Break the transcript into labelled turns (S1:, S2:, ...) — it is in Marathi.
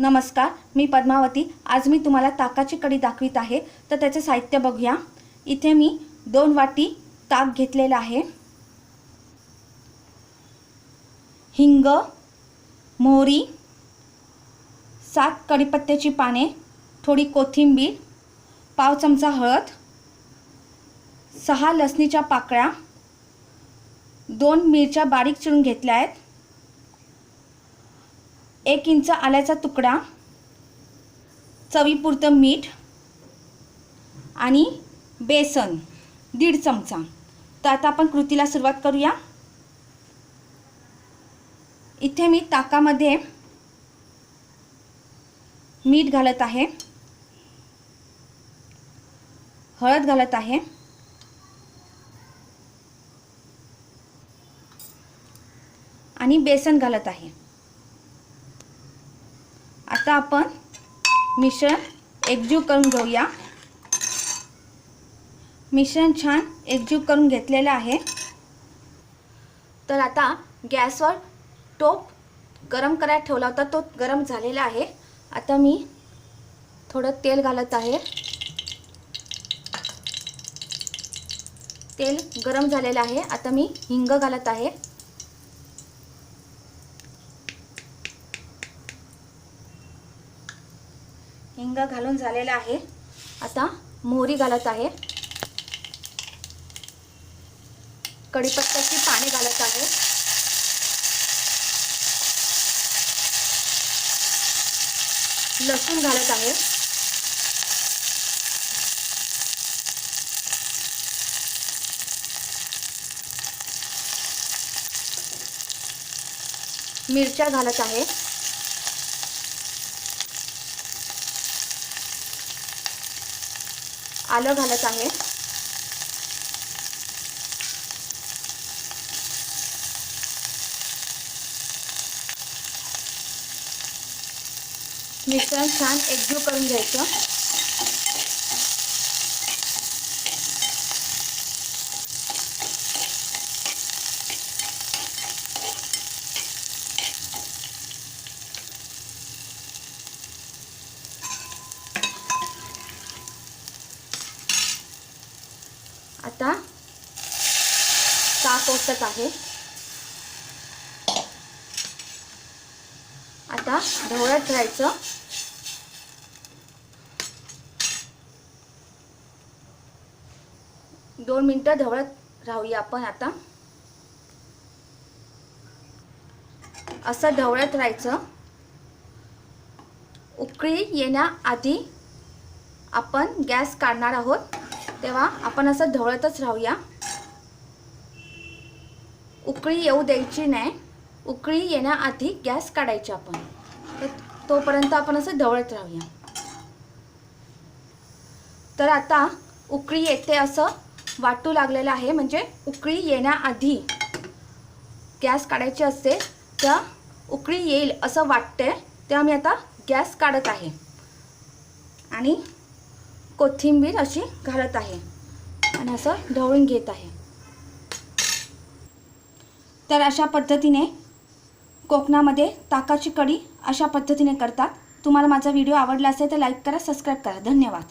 S1: नमस्कार मी पद्मावती. आज मी तुम्हाला ताकाची कढी दाखवित आहे तर त्याचे साहित्य बघूया. इथे मी दोन वाटी ताक घेतलेलं आहे. हिंग मोहरी सात कढीपत्त्याची पाने थोडी कोथिंबीर पाव चमचा हळद सहा लसणीच्या पाकळ्या दोन मिरच्या बारीक चिरून घेतल्या आहेत. एक इंच आल्याचा तुकडा चवीपुरतं मीठ आणि बेसन दीड चमचा. तर आता आपण कृतीला सुरुवात करूया. इथे मी ताकामध्ये मीठ घालत आहे. हळद घालत आहे. आणि बेसन घालत आहे. आता आपण मिश्रण एकजीव करून घेऊया. मिश्रण छान एकजीव करून घेतलेलं आहे. तर आता गॅसवर टोप गरम करायला ठेवला होता तो गरम झालेला आहे. आता मी थोडं तेल घालत आहे. तेल गरम झालेलं आहे. आता मी हिंग घालत आहे. हिंग घालून झालेला आहे. आता मोहरी घालत आहे. कढीपत्त्याची पाने घालत आहे. लसूण घालत आहे. मिरच्या घालत आहे. आलं घालत आहे मिश्रण छान एकजीव करून घ्यायचं. आता ताक ओतत आहे? आता ढवळत राहायचं. दोन मिनटं ढवळत राहूया आपण आता. असं ढवळत राहायचं. उकळी येण्याआधी आपण गॅस काढणार आहोत. तेव्हा आपण असं ढवळतच राहूया. उकळी येऊ द्यायची नाही. उकळी येण्याआधी गॅस काढायची आपण. तर तोपर्यंत आपण असं ढवळत राहूया. तर आता उकळी येते असं वाटू लागलेलं आहे. म्हणजे उकळी येण्याआधी गॅस काढायची असते तर उकळी येईल असं वाटते तेव्हा मी आता गॅस काढत आहे. आणि कोथिंबीर अशी घालत आहे. आणि असं ढवळून घेत आहे. तर अशा पद्धतीने कोकणामध्ये ताकाची कढी अशा पद्धतीने करतात. तुम्हाला माझा व्हिडिओ आवडला असेल तर लाईक करा सबस्क्राईब करा. धन्यवाद.